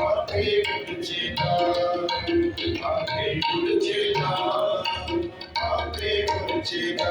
আকে গুরুছে না আকে গুরুছে না মাকে গুরুছে না